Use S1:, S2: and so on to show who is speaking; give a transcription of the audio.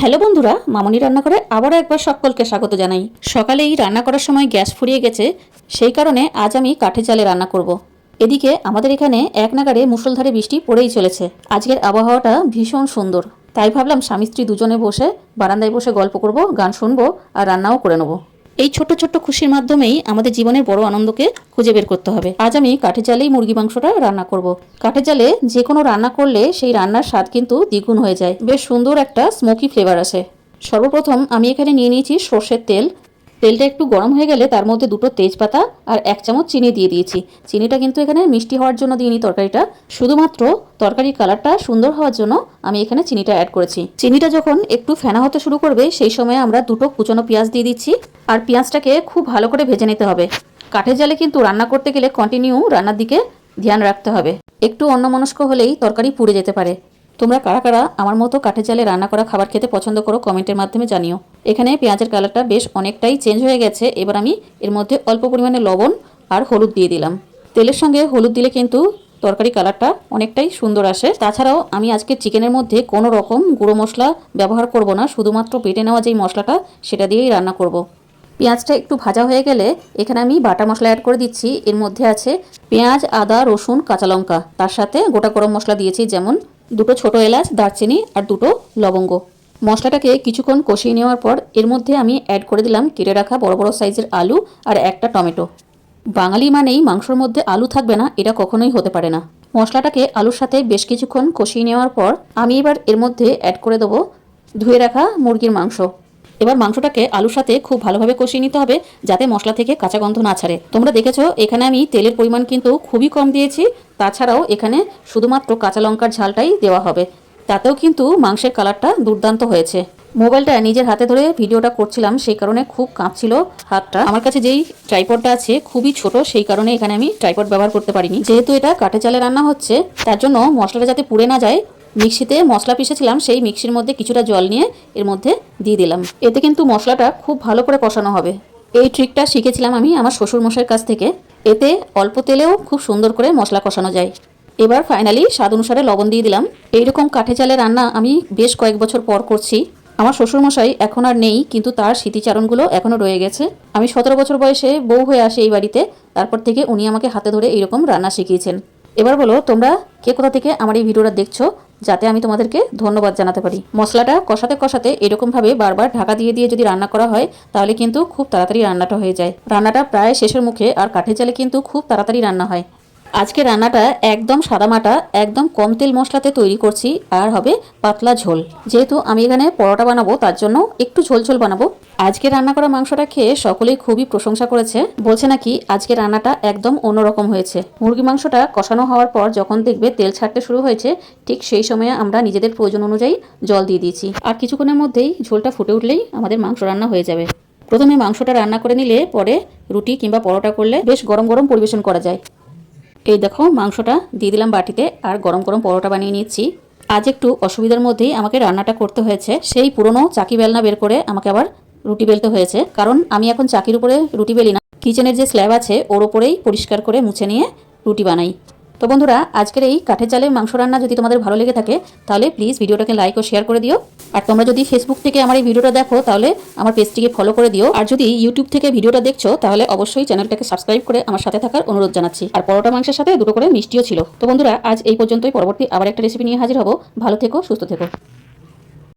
S1: Hello বন্ধুরা, মামনি রান্না করে আবারও একবার সকলকে স্বাগত জানাই। সকালে এই রান্না করার সময় গ্যাস ফুরিয়ে গেছে, সেই কারণে আজ আমি কাঠে চালে রান্না করব। এদিকে আমাদের এখানে এক নাগারে মুসলধারে বৃষ্টি পড়েই চলেছে। আজকের আবহাওয়াটা ভীষণ সুন্দর। তাই ভাবলাম স্বামী স্ত্রী দুজনে বসে বারান্দায় বসে গল্প করব, গান শুনব আর রান্নাও করে নেব। এই ছোট ছোট খুশির মাধ্যমেই আমাদের জীবনের বড় আনন্দকে খুঁজে বের করতে হবে। আজ আমি কাঠের জালেই মুরগি মাংসটা রান্না করব। কাঠের জালে যে কোনো রান্না করলে সেই রান্নার স্বাদ কিন্তু দ্বিগুণ হয়ে যায়। বেশ সুন্দর একটা স্মোকি ফ্লেভার আসে। সর্বপ্রথম আমি এখানে নিয়ে নিয়েছি সর্ষের তেল। তেলটা একটু গরম হয়ে গেলে তার মধ্যে দুটো তেজপাতা আর এক চামচ চিনি দিয়ে দিয়েছি। চিনিটা কিন্তু এখানে মিষ্টি হওয়ার জন্য দিইনি তরকারিটা। শুধুমাত্র তরকারির কালারটা সুন্দর হওয়ার জন্য আমি এখানে চিনিটা অ্যাড করেছি। চিনিটা যখন একটু ফেনা হতে শুরু করবে, সেই সময় আমরা দুটো কুচনো পেঁয়াজ দিয়ে দিচ্ছি। আর পেঁয়াজটাকে খুব ভালো করে ভেজে নিতে হবে। কাঠের জালে কিন্তু রান্না করতে গেলে কন্টিনিউ রান্নার দিকে ধ্যান রাখতে হবে। একটু অন্যমনস্ক হলেই তরকারি পুড়ে যেতে পারে। তোমরা কারা কারা আমার মতো কাঠের জালে রান্না করা খাবার খেতে পছন্দ করো কমেন্টের মাধ্যমে জানিও। এখানে পেঁয়াজের কালারটা বেশ অনেকটাই চেঞ্জ হয়ে গেছে। এবার আমি এর মধ্যে অল্প পরিমাণে লবণ আর হলুদ দিয়ে দিলাম। তেলের সঙ্গে হলুদ দিলে কিন্তু তরকারি কালারটা অনেকটাই সুন্দর আসে। তাছাড়াও আমি আজকে চিকেনের মধ্যে কোনো রকম গুঁড়ো মশলা ব্যবহার করব না, শুধুমাত্র বেটে নেওয়া যেই মশলাটা সেটা দিয়েই রান্না করব। পেঁয়াজটা একটু ভাজা হয়ে গেলে এখানে আমি বাটা মশলা অ্যাড করে দিচ্ছি। এর মধ্যে আছে পেঁয়াজ, আদা, রসুন, কাঁচা লঙ্কা। তার সাথে গোটা গরম মশলা দিয়েছি, যেমন দুটো ছোট এলাচ, দারচিনি আর দুটো লবঙ্গ। মশলাটাকে কিছুক্ষণ কষিয়ে নেওয়ার পর এর মধ্যে আমি অ্যাড করে দিলাম কেটে রাখা বড় বড় সাইজের আলু আর একটা টমেটো। বাঙালি মানেই মাংসর মধ্যে আলু থাকবে না, এটা কখনোই হতে পারে না। মশলাটাকে আলুর সাথে বেশ কিছুক্ষণ কষিয়ে নেওয়ার পর আমি এবার এর মধ্যে অ্যাড করে দেবো ধুয়ে রাখা মুরগির মাংস। এবার মাংসটাকে আলুর সাথে খুব ভালোভাবে কষিয়ে নিতে হবে যাতে মশলা থেকে কাঁচা গন্ধ না ছাড়ে। তোমরা দেখেছ, এখানে আমি তেলের পরিমাণ কিন্তু খুবই কম দিয়েছি। তাছাড়াও এখানে শুধুমাত্র কাঁচা লঙ্কার ঝালটাই দেওয়া হবে। তাতেও কিন্তু মাংসের কালারটা দুর্দান্ত হয়েছে। মোবাইলটা নিজের হাতে ধরে ভিডিওটা করছিলাম, সেই কারণে খুব কাঁপছিল হাতটা। আমার কাছে যেই ট্রাইপডটা আছে খুবই ছোট, সেই কারণে এখানে আমি ট্রাইপড ব্যবহার করতে পারিনি। যেহেতু এটা কাঠে চালে রান্না হচ্ছে, তার জন্য মশলাটা যাতে পুড়ে না যায়, মিক্সিতে মশলা পিষেছিলাম, সেই মিক্সির মধ্যে কিছুটা জল নিয়ে এর মধ্যে দিয়ে দিলাম। এতে কিন্তু মশলাটা খুব ভালো করে কষানো হবে। এই ট্রিকটা শিখেছিলাম আমি আমার শ্বশুর মশাইয়ের কাছ থেকে। এতে অল্প তেলেও খুব সুন্দর করে মশলা কষানো যায়। এবার ফাইনালি স্বাদ অনুসারে লবণ দিয়ে দিলাম। এইরকম কাঠে চালে রান্না আমি বেশ কয়েক বছর পর করছি। আমার শ্বশুরমশাই এখন আর নেই, কিন্তু তার স্মৃতিচারণগুলো এখনও রয়ে গেছে। আমি সতেরো বছর বয়সে বউ হয়ে আসি এই বাড়িতে, তারপর থেকে উনি আমাকে হাতে ধরে এইরকম রান্না শিখিয়েছেন। এবার বলো, তোমরা কে কোথা থেকে আমার এই ভিডিওটা দেখছ, যাতে আমি তোমাদেরকে ধন্যবাদ জানাতে পারি। মশলাটা কষাতে কষাতে এরকমভাবে বারবার ঢাকা দিয়ে দিয়ে যদি রান্না করা হয়, তাহলে কিন্তু খুব তাড়াতাড়ি রান্নাটা হয়ে যায়। রান্নাটা প্রায় শেষের মুখে, আর কাঠের চালে কিন্তু খুব তাড়াতাড়ি রান্না হয়। আজকে রান্নাটা একদম সাদামাটা, একদম কম তেল মশলাতে তৈরি করছি, আর হবে পাতলা ঝোল। যেহেতু আমি এখানে পরোটা বানাবো, তার জন্য একটু ঝোল ঝোল বানাবো। আজকে রান্না করা মাংসটা খেয়ে সকলেই খুবই প্রশংসা করেছে। বলছে নাকি আজকে রান্নাটা একদম অন্যরকম হয়েছে। মুরগি মাংসটা কষানো হওয়ার পর যখন দেখবে তেল ছাড়তে শুরু হয়েছে, ঠিক সেই সময়ে আমরা নিজেদের প্রয়োজন অনুযায়ী জল দিয়ে দিয়েছি। আর কিছুক্ষণের মধ্যেই ঝোলটা ফুটে উঠলেই আমাদের মাংস রান্না হয়ে যাবে। প্রথমে মাংসটা রান্না করে নিলে পরে রুটি কিংবা পরোটা করলে বেশ গরম গরম পরিবেশন করা যায়। এই দেখো মাংসটা দিয়ে দিলাম বাটিতে আর গরম গরম পরোটা বানিয়ে নিচ্ছি। আজ একটু অসুবিধার মধ্যেই আমাকে রান্নাটা করতে হয়েছে। সেই পুরনো চাকি বেলনা বের করে আমাকে আবার রুটি বেলতে হয়েছে। কারণ আমি এখন চাকির উপরে রুটি বেলি না। কিচেনের যে স্ল্যাব আছে, ওর ওপরেই পরিষ্কার করে মুছে নিয়ে রুটি বানাই। তো বন্ধুরা, আজকের এই কাঠের জালে মাংস রান্না যদি তোমাদের ভালো লেগে থাকে, তাহলে প্লিজ ভিডিওটাকে লাইক ও শেয়ার করে দিও। আর তোমরা যদি ফেসবুক থেকে আমার এই ভিডিওটা দেখো, তাহলে আমার পেজটিকে ফলো করে দিও। আর যদি ইউটিউব থেকে ভিডিওটা দেখছ, তাহলে অবশ্যই চ্যানেলটাকে সাবস্ক্রাইব করে আমার সাথে থাকার অনুরোধ জানাচ্ছি। আর পরোটা মাংসের সাথে দুটো করে মিষ্টিও ছিল। তো বন্ধুরা, আজ এই পর্যন্তই। পরবর্তী আবার একটা রেসিপি নিয়ে হাজির হব। ভালো থেকো, সুস্থ থেকো।